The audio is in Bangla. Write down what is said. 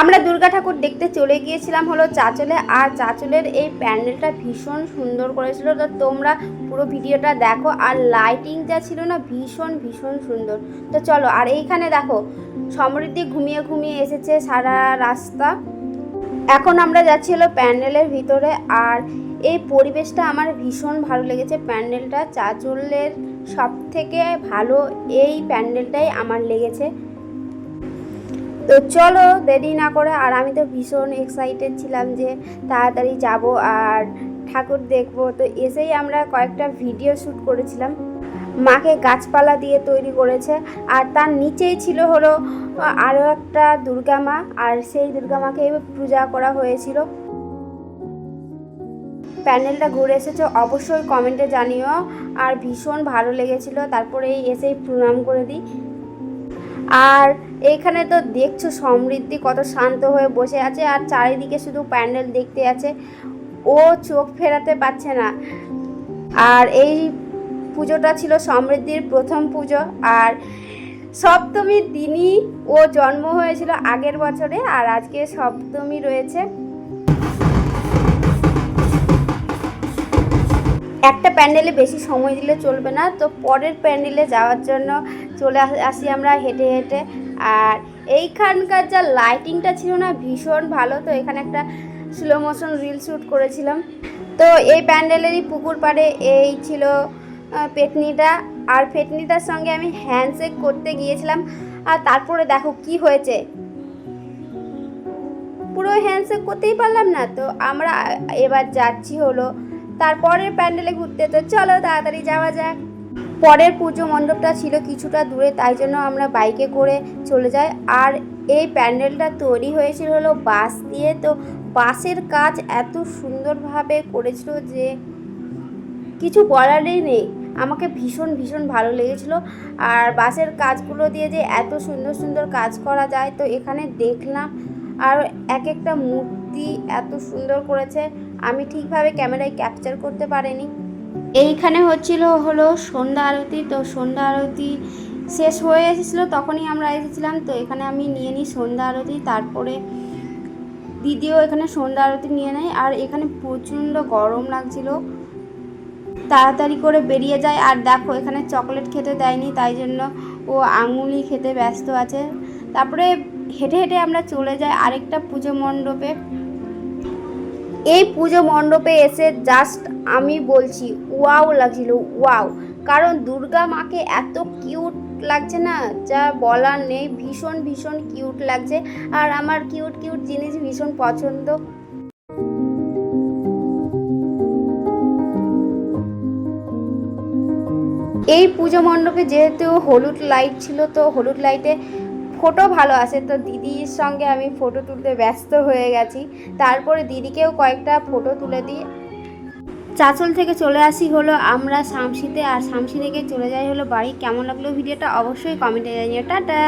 আমরা দুর্গা ঠাকুর দেখতে চলে গিয়েছিলাম হলো চাঁচলে, আর চাঁচলের এই প্যান্ডেলটা ভীষণ সুন্দর করেছিল। তো তোমরা পুরো ভিডিওটা দেখো, আর লাইটিং যা ছিল না ভীষণ ভীষণ সুন্দর। তো চলো, আর এইখানে দেখো, সমৃদ্ধি ঘুমিয়ে ঘুমিয়ে এসেছে সারা রাস্তা। এখন আমরা যাচ্ছি হলো প্যান্ডেলের ভিতরে, আর এই পরিবেশটা আমার ভীষণ ভালো লেগেছে। প্যান্ডেলটা চাঁচলের সব থেকে ভালো এই প্যান্ডেলটাই আমার লেগেছে। তো চলো দেরি না করে, আর আমি তো ভীষণ এক্সাইটেড ছিলাম যে তাড়াতাড়ি যাব আর ঠাকুর দেখব। তো এসেই আমরা কয়েকটা ভিডিও শ্যুট করেছিলাম। মাকে গাছপালা দিয়ে তৈরি করেছে, আর তার নিচেই ছিল হলো আরও একটা দুর্গা মা, আর সেই দুর্গা মাকে পূজা করা হয়েছিল। প্যান্ডেলটা ঘুরে এসেছে, অবশ্যই কমেন্টে জানিও, আর ভীষণ ভালো লেগেছিল। তারপরে এসেই প্রণাম করে দিই। আর এখানে তো দেখছ সমৃদ্ধি কত শান্ত হয়ে বসে আছে আর চারিদিকে শুধু প্যান্ডেল দেখতে আছে। ও চোখ ফেরাতে পারছে না। আর এই পুজোটা ছিল সমৃদ্ধির প্রথম পুজো আর সপ্তমীর দিনই ও জন্ম হয়েছিল আগের বছরে আর আজকে সপ্তমী রয়েছে। একটা প্যান্ডেলে বেশি সময় দিলে চলবে না, তো পরের প্যান্ডেলে যাওয়ার জন্য চলে আসি আমরা হেঁটে হেঁটে। আর এইখানকার যা লাইটিংটা ছিল না ভীষণ ভালো, তো এখানে একটা স্লো মোশন রিল শ্যুট করেছিলাম। তো এই প্যান্ডেলেরই পুকুর পাড়ে এই ছিল পেটনিটা। আর পেটনিটার সঙ্গে আমি হ্যান্ডশেক করতে গিয়েছিলাম। আর তারপরে দেখো কি হয়েছে। পুরো হ্যান্ডশেক করতেই পারলাম না, তো আমরা এবার যাচ্ছি হলো তারপরের প্যান্ডেলে ঘুরতে তো চলো তাড়াতাড়ি যাওয়া যাক। পরের পুজো মণ্ডপটা ছিল কিছুটা দূরে, তাই জন্য আমরা বাইকে করে চলে যাই। আর এই প্যান্ডেলটা তৈরি হয়েছিল হলো বাঁশ দিয়ে। তো বাঁশের কাজ এত সুন্দরভাবে করেছিল যে কিছু বলারই নেই। আমাকে ভীষণ ভীষণ ভালো লেগেছিল। আর বাসের কাজগুলো দিয়ে যে এত সুন্দর সুন্দর কাজ করা যায়, তো এখানে দেখলাম। আর এক একটা মূর্তি এত সুন্দর করেছে। আমি ঠিকভাবে ক্যামেরায় ক্যাপচার করতে পারিনি। এইখানে হচ্ছিল, হলো সন্ধ্যা আরতি। তো সন্ধ্যা আরতি শেষ হয়ে এসেছিল, তখনই আমরা এসেছিলাম। তো এখানে আমি নিয়ে নিই সন্ধ্যা আরতি, তারপরে দিদিও এখানে সন্ধ্যা আরতি নিয়ে নেয়। আর এখানে প্রচণ্ড গরম লাগছিল। তাড়াতাড়ি করে বেরিয়ে যায়। আর দেখো, এখানে চকলেট খেতে দেয়নি, তাই জন্য ও আঙুলি খেতে ব্যস্ত আছে। তারপরে হেঁটে হেঁটে আমরা চলে যাই আরেকটা পুজো মণ্ডপে। এই পুজো মণ্ডপে এসে জাস্ট আমি বলছি ওয়াও লাগছিল ওয়াও কারণ দুর্গা মাকে এত কিউট লাগছে না, যা বলার নেই, ভীষণ ভীষণ কিউট লাগছে। আর আমার কিউট কিউট জিনিস ভীষণ পছন্দ। এই পুজো মণ্ডপে যেহেতু হলুদ লাইট ছিল, তো হলুদ লাইটে ফটো ভালো আসে। তো দিদির সঙ্গে আমি ফটো তুলতে ব্যস্ত হয়ে গেছি। তারপরে দিদিকেও কয়েকটা ফটো তুলে দিই। চাঁচল থেকে চলে আসি হলো আমরা শামসিতে আর শামসি থেকে চলে যাই হলো বাড়ি। কেমন লাগল ভিডিওটা অবশ্যই কমেন্টে জানিও। টাটা!